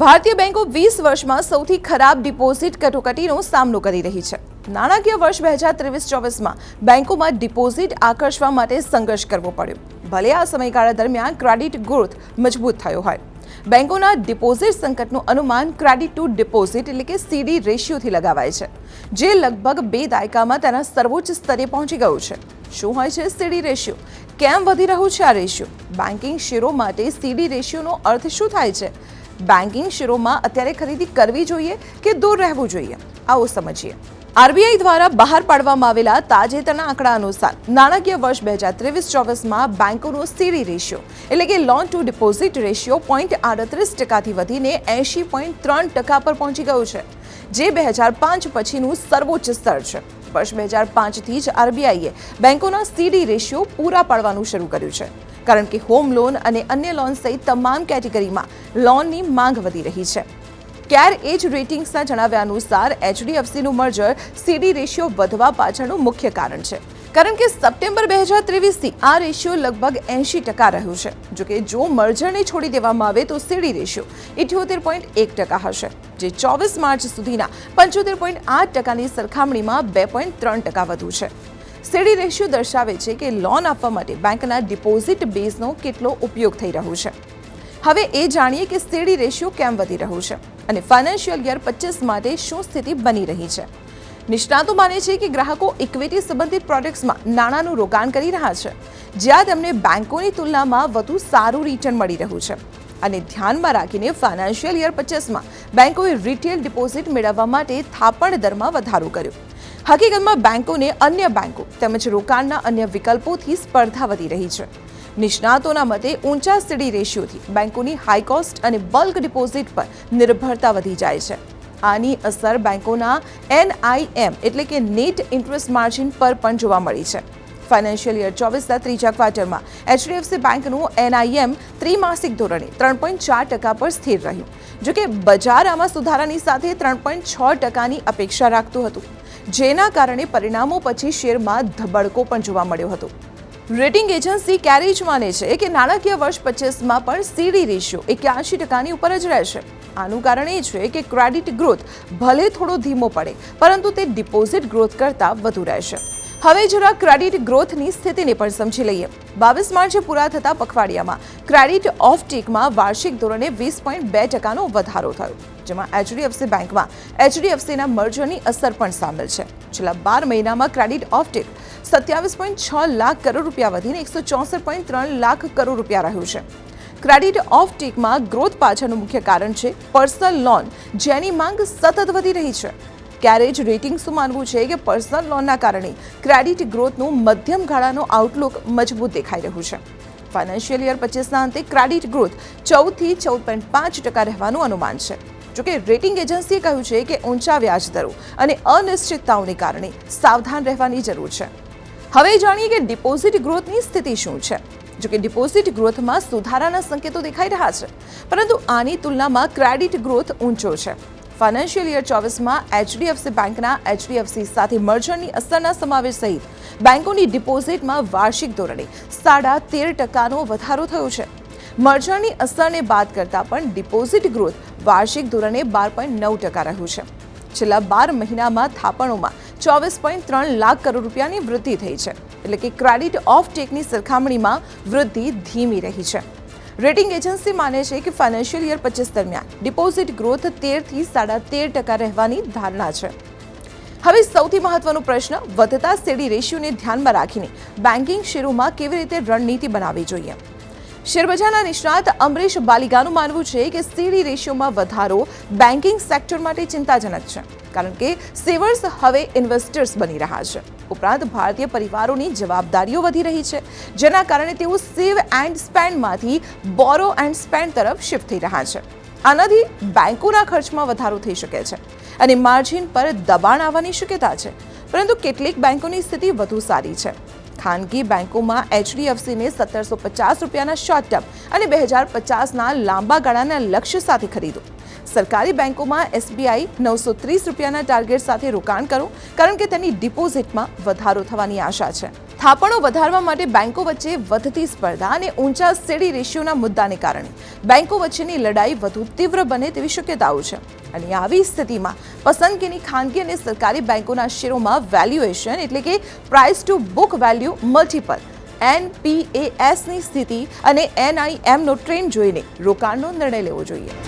ભારતીય બેંકો વીસ વર્ષમાં સૌથી ખરાબ ડિપોઝિટ કટોકટીનો સામનો કરી રહી છે. નાણાકીય વર્ષ બે હજાર ત્રેવીસ ચોવીસમાં બેંકોમાં ડિપોઝિટ આકર્ષવા માટે સંઘર્ષ કરવો પડ્યો. ભલે આ સમયગાળા દરમિયાન ક્રેડિટ ગ્રોથ મજબૂત થયો હોય. બેંકોના ડિપોઝિટ સંકટનું અનુમાન ક્રેડિટ ટુ ડિપોઝિટ એટલે કે સીડી રેશિયોથી લગાવાય છે, જે લગભગ બે દાયકામાં તેના સર્વોચ્ચ સ્તરે પહોંચી ગયું છે. શું હોય છે સીડી રેશિયો? કેમ વધી રહ્યું છે આ રેશિયો? બેન્કિંગ શેરો માટે સીડી રેશિયોનો અર્થ શું થાય છે? બેન્કિંગ શેરોમાં અત્યારે ખરીદી કરવી જોઈએ કે દૂર રહેવું જોઈએ? આવો સમજીએ. આરબીઆઈ દ્વારા બહાર પાડવામાં આવેલા તાજેતરના આંકડા અનુસાર નાણાકીય વર્ષ બે હજાર ત્રેવીસ ચોવીસમાં બેંકોનો સીડી રેશિયો એટલે કે loan to deposit ratio point આડત્રીસ ટકાથી વધીને એંશી પોઈન્ટ ત્રણ ટકા પર પહોંચી ગયું છે, જે બે હજાર પાંચ પછીનું સર્વોચ્ચ સ્તર છે. વર્ષ બે હજાર પાંચથી જ આરબીઆઈએ બેંકોના સીડી રેશિયો પૂરા પાડવાનું શરૂ કર્યું છે. કારણ કે હોમ લોન અને અન્ય લોન સહિત તમામ કેટેગરીમાં લોનની માંગ વધી રહી છે. કેર એજ રેટિંગ્સના જણાવ્યા અનુસાર એચડીએફસીનું મર્જર સીડી રેશિયો વધવા પાછળનું મુખ્ય કારણ છે. કારણ કે સપ્ટેમ્બર બે હજાર ત્રેવીસથી આ રેશિયો લગભગ એંશી ટકા રહ્યું છે. જોકે જો મર્જરને છોડી દેવામાં આવે તો સીડી રેશિયો ઇઠ્યોતેર પોઈન્ટ એક ટકા હશે, જે ચોવીસ માર્ચ સુધીના પંચોતેર પોઈન્ટ આઠ ટકાની સરખામણીમાં બે પોઈન્ટ ત્રણ ટકા વધુ છે. સીડી રેશિયો દર્શાવે છે કે લોન આપવા માટે બેંકના ડિપોઝિટ બેઝનો કેટલો ઉપયોગ થઈ રહ્યો છે. હવે એ જાણીએ કે સીડી રેશિયો કેમ વધી રહ્યું છે અને ફાઇનાન્શિયલ યર પચીસ માટે શું સ્થિતિ બની રહી છે. નિષ્ણાતો માને છે કે ગ્રાહકો ઇક્વિટી સંબંધિત પ્રોડક્ટ્સમાં નાણાંનું રોકાણ કરી રહ્યા છે, જ્યાં તેમને બેંકોની તુલનામાં વધુ સારું રિટર્ન મળી રહ્યું છે. અને ધ્યાનમાં રાખીને ફાઇનાન્શિયલ યર પચીસમાં બેંકોએ રિટેલ ડિપોઝિટ મેળવવા માટે થાપણ દરમાં વધારો કર્યો. હકીકતમાં બેન્કોને અન્ય બેંકો તેમજ રોકાણના અન્ય વિકલ્પોથી સ્પર્ધા વધી રહી છે. નિષ્ણાતોના મતે ઊંચા સીડી રેશિયોથી બેન્કોની હાઈ કોસ્ટ અને બલ્ક ડિપોઝિટ પર નિર્ભરતા વધી જાય છે. આની અસર બેન્કોના એનઆઈએમ એટલે કે નેટ ઇન્ટરેસ્ટ માર્જિન પર પણ જોવા મળી છે. ફાઇનાન્શિયલ યર ચોવીસના ત્રીજા ક્વાર્ટરમાં એચડીએફસી બેંકનું એનઆઈએમ ત્રિમાસિક ધોરણે ત્રણ પોઈન્ટ ચાર ટકા પર સ્થિર રહ્યું, જોકે બજાર આમાં સુધારાની સાથે ત્રણ પોઈન્ટ છ ટકાની અપેક્ષા રાખતું હતું. જેના કારણે પરિણામો પછી શેરમાં ધબડકો પણ જોવા મળ્યો હતો. રેટિંગ એજન્સી કેરેજ માને છે કે નાણાકીય વર્ષ પચીસમાં પણ સીડી રેશિયો એક્યાસી ટકાની ઉપર જ રહેશે. આનું કારણ એ છે કે ક્રેડિટ ગ્રોથ ભલે થોડો ધીમો પડે, પરંતુ તે ડિપોઝિટ ગ્રોથ કરતાં વધુ રહેશે. હવે જરા ક્રેડિટ ગ્રોથની સ્થિતિને પણ સમજી લઈએ. બાવીસ માર્ચે પૂરા થતા પખવાડિયામાં ક્રેડિટ ઓફ ટેકમાં વાર્ષિક ધોરણે વીસ પોઈન્ટ બે ટકાનો વધારો થયો, જેમાં એચડીએફસી બેંકમાં એચડીએફસીના મર્જરની અસર પણ સામેલ છે. છેલ્લા બાર મહિનામાં ક્રેડિટ ઓફ ટેક સત્યાવીસ પોઈન્ટ છ લાખ કરોડ રૂપિયા વધીને એકસો ચોસઠ પોઈન્ટ ત્રણ લાખ કરોડ રૂપિયા રહ્યું છે. ક્રેડિટ ઓફ ટેકમાં ગ્રોથ પાછળનું મુખ્ય કારણ છે પર્સનલ લોન, જેની માંગ સતત વધી રહી છે. કેરેજ રેટિંગ્સનું માનવું છે કે પર્સનલ લોનના કારણે ક્રેડિટ ગ્રોથનું મધ્યમ ગાળાનો આઉટલુક મજબૂત દેખાઈ રહ્યું છે. ફાઇનાન્શિયલ યર પચીસના અંતે ક્રેડિટ ગ્રોથ ચૌદથી ચૌદ પોઈન્ટ પાંચ ટકા રહેવાનું અનુમાન છે. જોકે રેટિંગ એજન્સીએ કહ્યું છે કે ઊંચા વ્યાજ દરો અને અનિશ્ચિતતાઓને કારણે સાવધાન રહેવાની જરૂર છે. હવે જાણીએ કે ડિપોઝિટ ગ્રોથની સ્થિતિ શું છે. જોકે ડિપોઝિટ ગ્રોથમાં સુધારાના સંકેતો દેખાઈ રહ્યા છે, પરંતુ આની તુલનામાં ક્રેડિટ ગ્રોથ ઊંચો છે. ફાઇનાન્શિયલ યર ચોવીસમાં એચડીએફસી બેંકના એચડીએફસી સાથે મર્જરની અસરના સમાવેશ સહિત બેંકોની ડિપોઝિટમાં વાર્ષિક ધોરણે સાડા તેર ટકાનો વધારો થયો છે. મર્જરની અસરને બાદ કરતાં પણ ડિપોઝિટ ગ્રોથ વાર્ષિક ધોરણે બાર પોઈન્ટ નવ ટકા રહ્યું છે. છેલ્લા બાર મહિનામાં થાપણોમાં ચોવીસ પોઈન્ટ ત્રણ લાખ કરોડ રૂપિયાની વૃદ્ધિ થઈ છે. એટલે કે ક્રેડિટ ઓફ ટેકની સરખામણીમાં વૃદ્ધિ ધીમી રહી છે. રેટિંગ એજન્સી માને છે કે ફાઇનાન્શિયલ યર પચીસ દરમિયાન ડિપોઝિટ ગ્રોથ તેરથી સાડા તેર ટકા રહેવાની ધારણા છે. હવે સૌથી મહત્વનો પ્રશ્ન, વધતા સીડી રેશિયોને ધ્યાનમાં રાખીને બેન્કિંગ શેરોમાં કેવી રીતે રણનીતિ બનાવવી જોઈએ? શેરબજારના નિષ્ણાત અમરીશ બાલિગાનું માનવું છે કે સીડી રેશિયોમાં વધારો બેન્કિંગ સેક્ટર માટે ચિંતાજનક છે, કારણ કે સેવર્સ હવે ઇન્વેસ્ટર્સ બની રહ્યા છે. ઉપરાંત ભારતીય પરિવારોની જવાબદારીઓ વધી રહી છે, જેના કારણે તેઓ સેવ એન્ડ સ્પેન્ડમાંથી બોરો એન્ડ સ્પેન્ડ તરફ શિફ્ટ થઈ રહ્યા છે. આનાથી બેન્કોના ખર્ચમાં વધારો થઈ શકે છે અને માર્જિન પર દબાણ આવવાની શક્યતા છે, પરંતુ કેટલીક બેન્કોની સ્થિતિ વધુ સારી છે. ખાનગી બેંકોમાં એચડીએફસીને સત્તરસો પચાસ રૂપિયાના શોર્ટ ટર્મ અને બે હજાર પચાસના લાંબા ગાળાના લક્ષ્ય સાથે ખરીદો. સરકારી બેંકોમાં એસબીઆઈ નવસો ત્રીસ રૂપિયાના ટાર્ગેટ સાથે રોકાણ કરો, કારણ કે તેની ડિપોઝિટમાં વધારો થવાની આશા છે. થાપણો વધારવા માટે બેંકો વચ્ચે વધતી સ્પર્ધા અને ઊંચા સીડી રેશિયોના મુદ્દાને કારણે બેંકો વચ્ચેની લડાઈ વધુ તીવ્ર બને તેવી શક્યતાઓ છે. અને આવી સ્થિતિમાં પસંદગીની ખાનગી અને સરકારી બેંકોના શેરોમાં વેલ્યુએશન એટલે કે price to book value multiple એનપીએએસની સ્થિતિ અને એનઆઈએમનો ટ્રેન્ડ જોઈને રોકાણનો નિર્ણય લેવો જોઈએ.